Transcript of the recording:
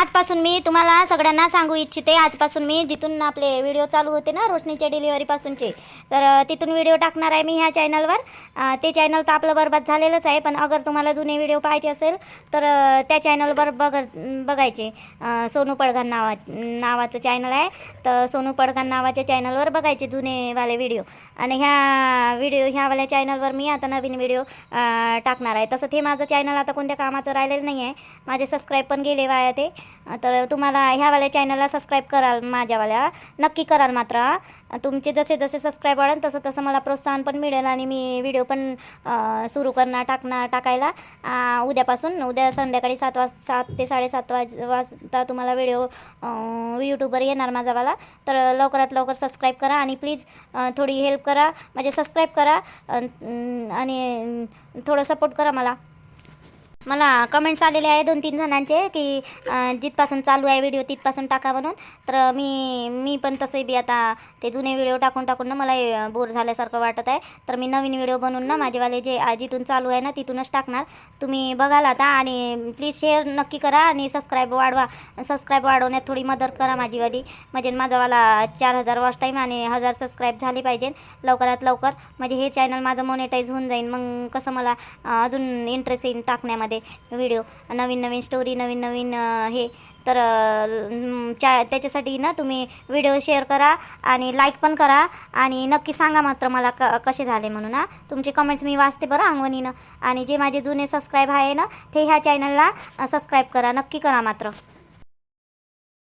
आजपासून मी तुम्हाला सगळ्यांना सांगू इच्छिते आजपासून मी जिथून आपले व्हिडिओ चालू होते ना रोशनीच्या डिलिव्हरीपासूनचे तर तिथून व्हिडिओ टाकणार आहे मी ह्या चॅनलवर ते चॅनल तर आपलं बरबाद झालेलंच आहे पण अगर तुम्हाला जुने व्हिडिओ पाहायचे असेल तर त्या चॅनलवर बघ बघायचे. सोनू पडघान नावा नावाचं चॅनल आहे तर सोनू पडघान नावाच्या चॅनलवर बघायचे जुनेवाले व्हिडिओ. आणि ह्या व्हिडिओ ह्यावाल्या चॅनलवर मी आता नवीन व्हिडिओ टाकणार आहे. तसं ते माझं चॅनल आता कोणत्या कामाचं राहिलेलं नाही आहे माझे सबस्क्राईब पण गेले वाया ते. तर तुम्हाला ह्यावाल्या चॅनलला सबस्क्राईब कराल माझ्यावाल्या. नक्की कराल मात्र. तुमचे जसे जसे सबस्क्राईब वाढेल तसं तसं मला प्रोत्साहन पण मिळेल आणि मी व्हिडिओ पण सुरू करणार टाकणार टाकायला. उद्यापासून उद्या संध्याकाळी सात वाज सात ते साडेसात वाज वाजता तुम्हाला व्हिडिओ यूट्यूबवर येणार माझावाला तर लवकरात लवकर सबस्क्राईब करा आणि प्लीज थोडी हेल्प करा. म्हणजे सबस्क्राईब करा आणि थोडं सपोर्ट करा मला. मला कमेंट्स आलेले आहे दोन तीन जणांचे की जिथपासून चालू आहे व्हिडिओ तिथपासून टाका म्हणून. तर मी मी पण तसंही बी आता ते जुने व्हिडिओ टाकून टाकून ना मला बोर झाल्यासारखं वाटत आहे. तर मी नवीन व्हिडिओ बनवून ना माझेवाले जे जिथून चालू आहे ना तिथूनच टाकणार. तुम्ही बघाल आता आणि प्लीज शेअर नक्की करा आणि सबस्क्राईब वाढवा. सबस्क्राईब वाढवण्यात थोडी मदत करा माझीवाली. म्हणजे माझावाला चार हजार वॉच टाईम आणि हजार सबस्क्राईब झाले पाहिजे. लवकरात लवकर. म्हणजे हे चॅनल माझं मोनिटाईज होऊन जाईल मग कसं मला अजून इंटरेस्ट येईन टाकण्यामध्ये. व्हिडिओ नवीन नवीन स्टोरी नवीन नवीन हे. तर चा च्या त्याच्यासाठी ना तुम्ही व्हिडिओ शेअर करा आणि लाईक पण करा. आणि नक्की सांगा मात्र मला क कसे झाले म्हणून ना तुमचे कमेंट्स मी वाचते बरं अंगवणीनं. आणि जे माझे जुने सबस्क्राईब आहे ना ते ह्या चॅनलला सबस्क्राईब करा. नक्की करा मात्र.